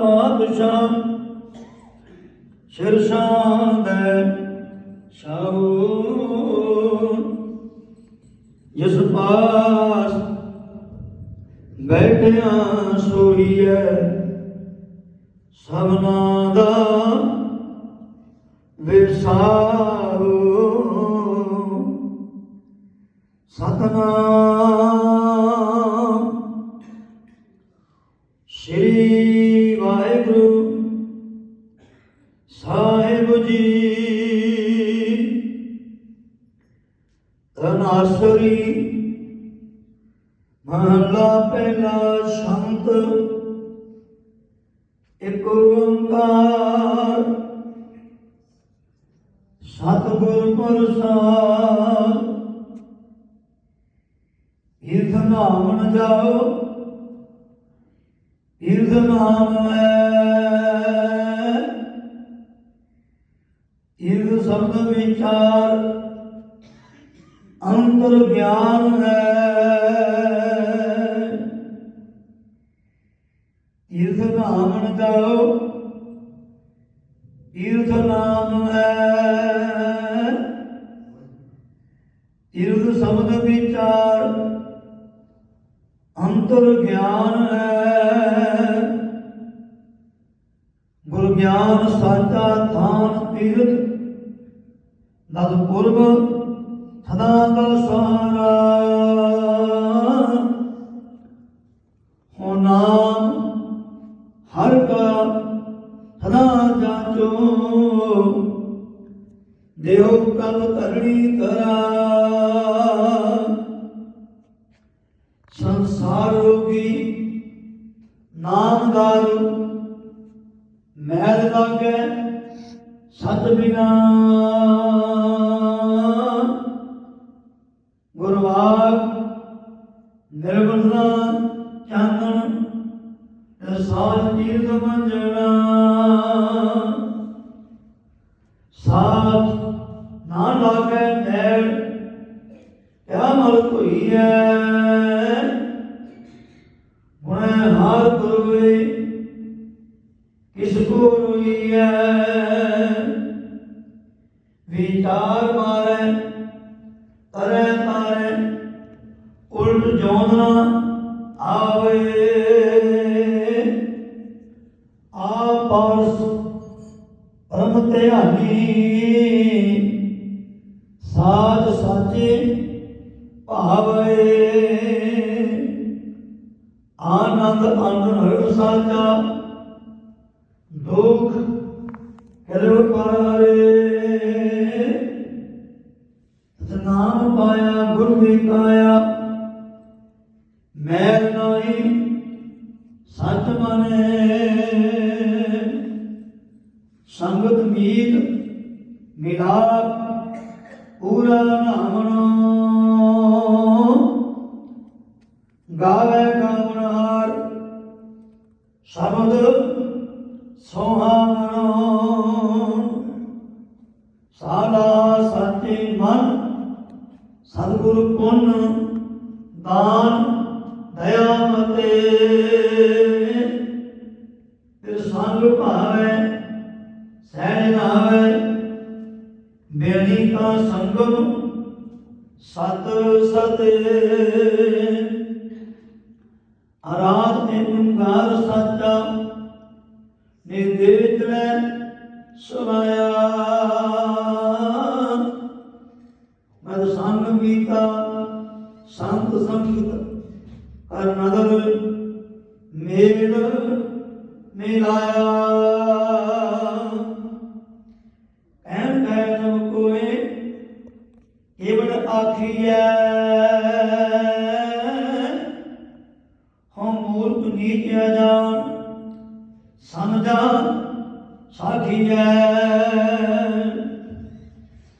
ਪਾਤਸ਼ਾਹ ਸ਼ਿਰਸ਼ਾਂ ਦੇ ਸ਼ਾਹੂ। ਜਿਸ ਪਾਸ ਬੈਠਿਆ ਸੋਈਐ ਸਭਨਾ ਦਾ ਵਿਸਾਰੂ। ਸਤਨਾਮ ਤਨਾਸਰੀ ਮਹਲਾ ਪਹਿਲਾ ਸ਼ੰਤ। ਇੱਕ ਓੰਕਾਰ। ਸਤਿਗੁਰ ਪ੍ਰਸਾਦ। ਇਰਧ ਨਾਮ ਜਾਓ ਇਰਧ ਨਾਮ ਹੈ। ਇਰਧ ਸ਼ਬਦ ਵਿਚਾਰ ਅੰਤਰ ਗਿਆਨ ਹੈ। ਇਰਧ ਨਾਮ ਨ ਜਾਓ ਨਾਮ ਹੈ। ਇਰਧ ਸ਼ਬਦ ਵਿਚਾਰ ਅੰਤਰ ਗਿਆਨ ਹੈ। ਗੁਰ ਗਿਆਨ ਸਾਚਾ ਥਾਨ ਤੀਰਥ, ਨਦ ਪੁਰਬ ਸਦਾ ਦਾ ਸਾਰਾ ਹੋ ਨਾਮ ਹਰ ਕਾ ਸਦਾ ਜਾਚੋ ਦੇਹੁ ਕਲ ਕਰਣੀ ਕਰਾ ਸੰਸਾਰ ਰੋਗੀ ਨਾਮ ਦਾਰੂ ਮੈਲ ਲਾਗੇ ਸਤ ਬਿਨਾ ਰਸਾਲ ਸਾਥ ਨਾ ਲਾਗੇ ਮੈਲ ਕਿਆ ਮਲ ਕੋਈ ਹੈ ਗੁਣੇ ਹਾਰ ਗੁਰਵੇ ਕਿਸ ਕੋ ਰੋਈਐ? ਵਿਚਾਰ ਮਾਰੇ, ਤਰੇ ਤਾਰੇ, ਉਲਟ ਜੋਨਾ ਆਵੇ। ਸਾਚ ਸਾਚੇ ਭਾਵੇ। ਆਨੰਦ ਅੰਦਰ ਹਰ ਸਾਚਾ, ਦੁਖ ਕਰੋ ਪਾਰੇ। ਨਾਮ ਪਾਇਆ ਗੁਰ ਵਿਕਾਇਆ ਮੈਲ ਨਾਹੀ, ਸੱਚ ਮਨੇ। ਸੰਗਤ ਮੀਤ, ਮਿਲਾਪ ਪੂਰਾ ਨਾਮਣੋ। ਗਾਵੇ ਗਾਵਣਹਾਰ ਸ਼ਬਦ ਸੋਹਾਵਣੋ। ਸਾਲਾ ਸਾਚੇ ਮਨ, ਸਤਿਗੁਰ ਪੁੰਨ, ਦਾਨ, ਦਇਆ ਮਤੇ। ਤਿਰ ਸੰਗ ਭਾਵੇ, ਸਹਿਜ ਨਾਵੇ ਬੇੜੀ ਕਾ ਸੰਗਮ ਸਤ ਸਤੇ ਆਰਾਧ ਤੇ ਓੰਕਾਰ ਸਾਚਾ ਨਿਰਦੇਵ ਲੈ ਸੁਨਾਇਆ ਮਦ ਸੰਗ ਕੀਤਾ ਸੰਤ ਸੰਗਤ ਕਰ ਨਦਰ ਮੇਲ ਮਿਲਾਇਆ। ਆਖੀਐ ਹਮ ਮੂਰਖ ਨੀਚ ਜਾਣ ਸਮਝਾ ਸਾਖੀਐ।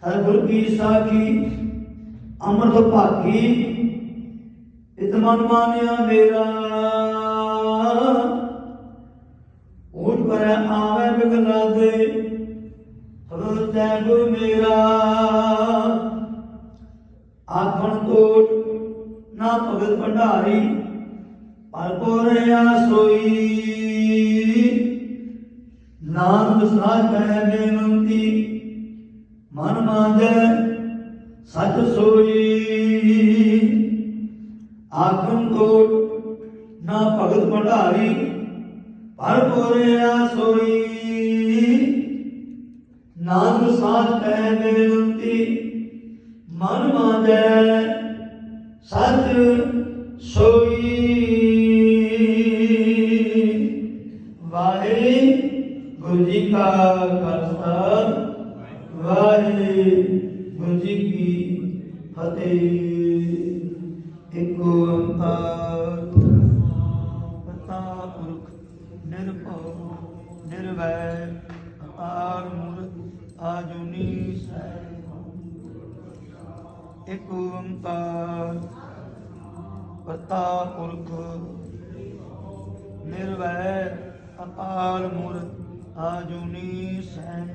ਹਰ ਗੁਰ ਕੀ ਸਾਖੀ, ਅੰਮ੍ਰਿਤ ਭਾਗੀ ਇਤ ਮਨ ਮਾਨਿਆ ਮੇਰਾ। ਉਠ ਕਰ ਆਵੇ ਬਿਗਨਾ ਦੇ ਸਦਾ ਤੈ ਗੁਰ ਮੇਰਾ। ਆਖਣ ਕੋਟ ਨਾ ਭਗਤ ਭੰਡਾਰੀ, ਪਰ ਕੋਰਿਆ ਸੋਈ। ਨਾਨਕ ਸਾਧ ਕਹਿ ਮਨ ਮਾਂਜੈ ਸਚ ਸੋਈ। ਆਖਣ ਕੋਟ ਨਾ ਭਗਤ ਭੰਡਾਰੀ, ਪਰ ਪੂਰਿਆ ਸੋਈ। ਨਾਨਕ ਸਾਧ ਕਹਿ ਮਨ ਮਾਂਜੈ ਸਚ ਸੋਈ। ਵਾਹਿਗੁਰੂ ਜੀ ਕਾ ਖਾਲਸਾ ਵਾਹਿਗੁਰੂ ਜੀ ਕੀ ਫਤਿਹ। ਇੱਕ ਓੰਕਾਰ ਇੱਕ ਓੰਕਾਰ ਪਤਾ ਪੁਰਖ ਨਿਰਵੈਰ ਅਪਾਰ ਮੂਰਤ ਆਜੂਨੀ ਸੈਨ